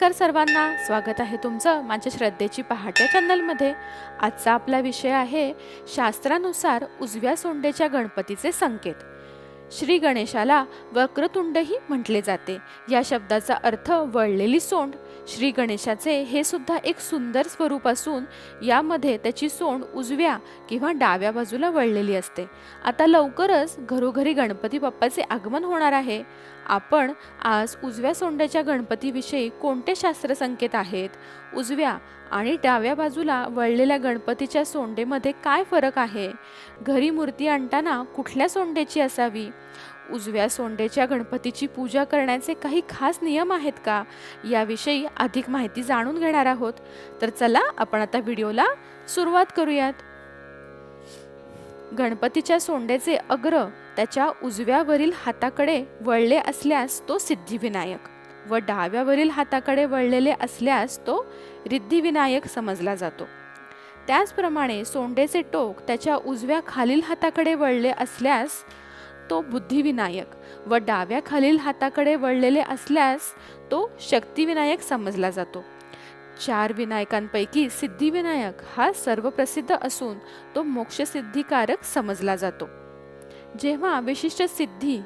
नमस्कार सर्वांना. स्वागत आहे तुमचं माझ्या श्रद्धेची पहाटे चॅनलमध्ये. आजचा आपला विषय आहे शास्त्रानुसार उजव्या सोंडेच्या गणपतीचे संकेत. श्री गणेशाला वक्रतुंडही म्हटले जाते. या शब्दाचा अर्थ वळलेली सोंड. श्री गणेशाचे हे सुद्धा एक सुंदर स्वरूप असून यामध्ये त्याची सोंड उजव्या किंवा डाव्या बाजूला वळलेली असते. आता लवकरच घरोघरी गणपती बाप्पाचे आगमन होणार आहे. आपण आज उजव्या सोंड्याच्या गणपतीविषयी कोणते शास्त्रसंकेत आहेत? उजव्या आणि डाव्या बाजूला वळलेल्या गणपतीच्या सोंडेमध्ये काय फरक आहे? घरी मूर्ती आणताना कुठल्या सोंडेची असावी? उजव्या सोंडेच्या गणपतीची पूजा करण्याचे काही खास नियम आहेत का? याविषयी अधिक माहिती जाणून घेणार आहोत. तर चला आपण आता व्हिडिओला सुरुवात करूयात. गणपतीच्या सोंडेचे अग्र त्याच्या उजव्यावरील हाताकडे वळले असल्यास तो सिद्धिविनायक. व डाव्यावरील हाताकडे वळलेले असल्यास तो रिद्धिविनायक समजला जातो. त्याचप्रमाणे सोंडेचे टोक त्याच्या उजव्या खालील हाताकडे वळले असल्यास तो बुद्धिविनायक व डाव्या खालील हाताकडे वळलेले असल्यास तो शक्तिविनायक समजला जातो. चार विनायकांपैकी सिद्धिविनायक हा सर्वप्रसिद्ध असून तो मोक्षसिद्धिकारक समजला जातो. जेव्हा विशिष्ट सिद्धी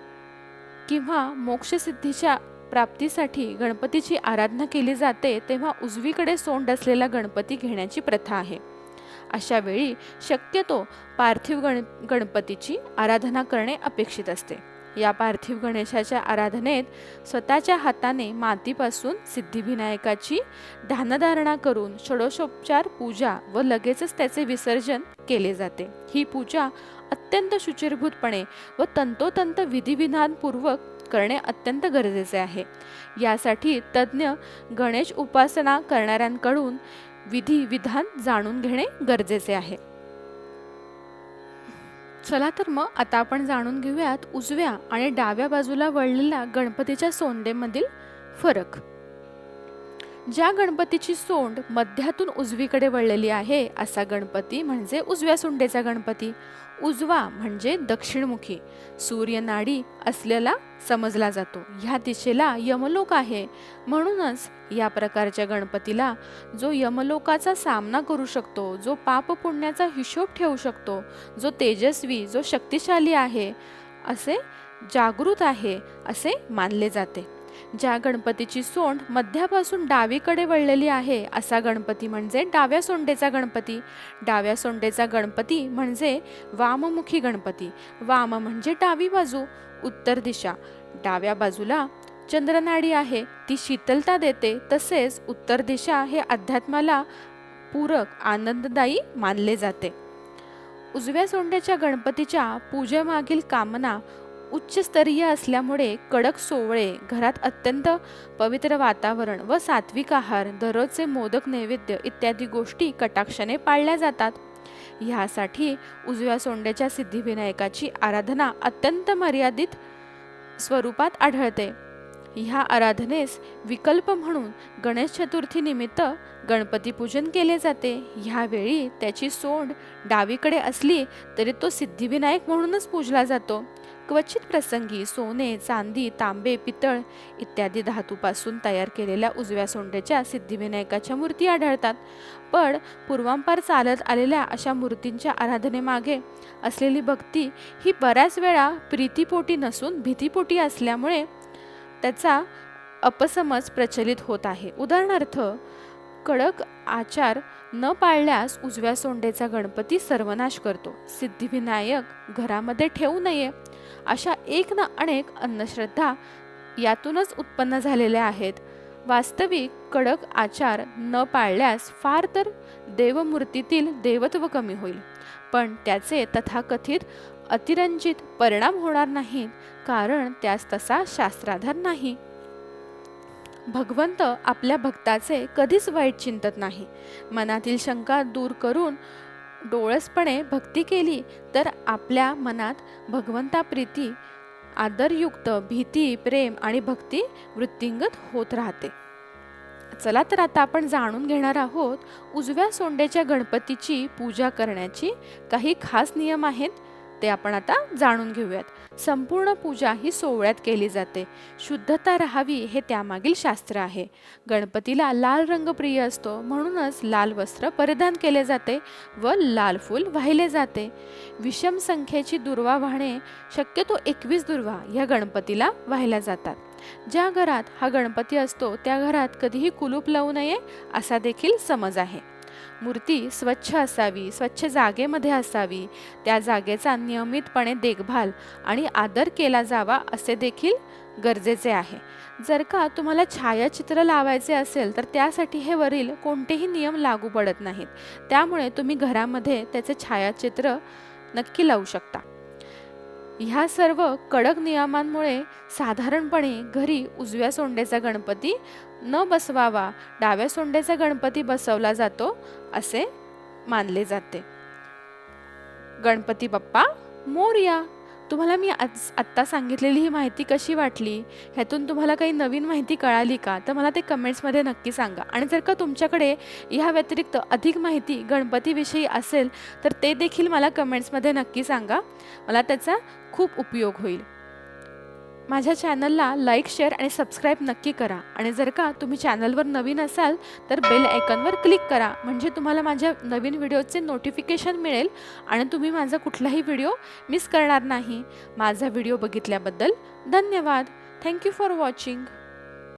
किंवा मोक्षसिद्धीच्या प्राप्तीसाठी गणपतीची आराधना केली जाते तेव्हा उजवीकडे सोंड असलेला गणपती घेण्याची प्रथा आहे. अशा वेळी शक्यतो पार्थिव गण गणपतीची आराधना करणे अपेक्षित असते. या पार्थिव गणेशाच्या आराधनेत स्वतःच्या हाताने मातीपासून सिद्धिविनायकाची ध्यानधारणा करून षोडशोपचार पूजा व लगेचच त्याचे विसर्जन केले जाते. ही पूजा अत्यंत शुचिरभूतपणे व तंतोतंत विधिविधानपूर्वक करणे अत्यंत गरजेचे आहे. यासाठी तज्ज्ञ गणेश उपासना करणाऱ्यांकडून विधी विधान जाणून घेणे गरजेचे आहे. चला तर मग आता आपण जाणून घेऊयात उजव्या आणि डाव्या बाजूला वळलेल्या गणपतीच्या सोंडेमधील फरक. ज्या गणपतीची सोंड मध्यातून उजवीकडे वळलेली आहे असा गणपती म्हणजे उजव्या सोंडेचा गणपती. उजवा म्हणजे दक्षिणमुखी. सूर्यनाडी असलेला समजला जातो. ह्या दिशेला यमलोक आहे. म्हणूनच या प्रकारच्या गणपतीला जो यमलोकाचा सामना करू शकतो जो पाप पुण्याचा हिशोब ठेवू शकतो जो तेजस्वी जो शक्तिशाली आहे असे जागृत आहे असे मानले जाते. ज्या गणपतीची सोंड मध्यापासून डावीकडे वळलेली आहे असा गणपती म्हणजे डाव्या सोंडेचा गणपती. डाव्या सोंडेचा गणपती म्हणजे वाममुखी गणपती. वाम म्हणजे डावी बाजू उत्तर दिशा. डाव्या बाजूला चंद्रनाडी आहे ती शीतलता देते तसेच उत्तर दिशा हे अध्यात्माला पूरक आनंददायी मानले जाते. उजव्या सोंड्याच्या गणपतीच्या पूजेमागील कामना उच्चस्तरीय असल्यामुळे कडक सोवळे घरात अत्यंत पवित्र वातावरण व सात्विक आहार दररोजचे मोदक नैवेद्य इत्यादी गोष्टी कटाक्षाने पाळल्या जातात. ह्यासाठी उजव्या सोंड्याच्या सिद्धिविनायकाची आराधना अत्यंत मर्यादित स्वरूपात आढळते. ह्या आराधनेस विकल्प म्हणून गणेश चतुर्थी निमित्त गणपती पूजन केले जाते. ह्यावेळी त्याची सोंड डावीकडे असली तरी तो सिद्धिविनायक म्हणूनच पूजला जातो. क्वचित प्रसंगी सोने चांदी तांबे पितळ इत्यादी धातूपासून तयार केलेल्या उजव्या सोंडेच्या सिद्धिविनायकाच्या मूर्ती आढळतात. पण पूर्वांपार चालत आलेल्या अशा मूर्तींच्या आराधनेमागे असलेली भक्ती ही बऱ्याच वेळा प्रीतीपोटी नसून भीतीपोटी असल्यामुळे त्याचा अपसमज प्रचलित होत आहे. उदाहरणार्थ कडक आचार न पाळल्यास उजव्या सोंडेचा गणपती सर्वनाश करतो. सिद्धिविनायक घरामध्ये ठेवू नये. अशा एक ना अनेक अंधश्रद्धा यातूनच उत्पन्न झालेल्या आहेत. वास्तविक कडक आचार न पाळल्यास फार तर देवमूर्तीतील देवत्व कमी होईल. पण त्याचे तथाकथित अतिरंजित परिणाम होणार नाहीत कारण त्यास तसा शास्त्राधार नाही. भगवंत आपल्या भक्ताचे कधीच वाईट चिंतत नाही. मनातील शंका दूर करून डोळसपणे भक्ती केली तर आपल्या मनात भगवंताप्रीती आदरयुक्त भीती प्रेम आणि भक्ती वृत्तिंगत होत राहते. चला तर आता आपण जाणून घेणार आहोत उजव्या सोंडेच्या गणपतीची पूजा करण्याची काही खास नियम आहेत. ते आपण आता जाणून घेऊयात. संपूर्ण पूजा ही सोहळ्यात केली जाते. शुद्धता राहावी हे त्यामागील शास्त्र आहे. गणपतीला लाल रंग प्रिय असतो म्हणूनच लाल वस्त्र परिधान केले जाते व लाल फूल वाहिले जाते. विषम संख्येची दुर्वा वाहणे शक्यतो एकवीस दुर्वा या गणपतीला वाहिल्या जातात. ज्या घरात हा गणपती असतो त्या घरात कधीही कुलूप लावू नये असा देखील समज आहे. मूर्ती स्वच्छ असावी स्वच्छ जागेमध्ये असावी. त्या जागेचा नियमितपणे देखभाल आणि आदर केला जावा असे देखील गरजेचे आहे. जर का तुम्हाला छायाचित्र लावायचे असेल तर त्यासाठी हे वरील कोणतेही नियम लागू पडत नाहीत. त्यामुळे तुम्ही घरामध्ये त्याचे छायाचित्र नक्की लावू शकता. ह्या सर्व कडक नियमांमुळे साधारणपणे घरी उजव्या सोंडेचा गणपती न बसवावा डाव्या सोंडेचा गणपती बसवला जातो असे मानले जाते. गणपती बाप्पा मोरया! तुम्हाला मी आज आत्ता सांगितलेली ही माहिती कशी वाटली? ह्यातून तुम्हाला काही नवीन माहिती कळाली का? तर मला ते कमेंट्समध्ये नक्की सांगा. आणि जर का तुमच्याकडे ह्या व्यतिरिक्त अधिक माहिती गणपतीविषयी असेल तर ते देखील मला कमेंट्समध्ये नक्की सांगा. मला त्याचा खूप उपयोग होईल. माझ्या चॅनलला लाईक शेअर आणि सबस्क्राईब नक्की करा. आणि जर का तुम्ही चॅनलवर नवीन असाल तर बेल आयकॉनवर क्लिक करा. म्हणजे तुम्हाला माझ्या नवीन व्हिडिओचे नोटिफिकेशन मिळेल आणि तुम्ही माझा कुठलाही व्हिडिओ मिस करणार नाही. माझा व्हिडिओ बघितल्याबद्दल धन्यवाद. Thank you for watching.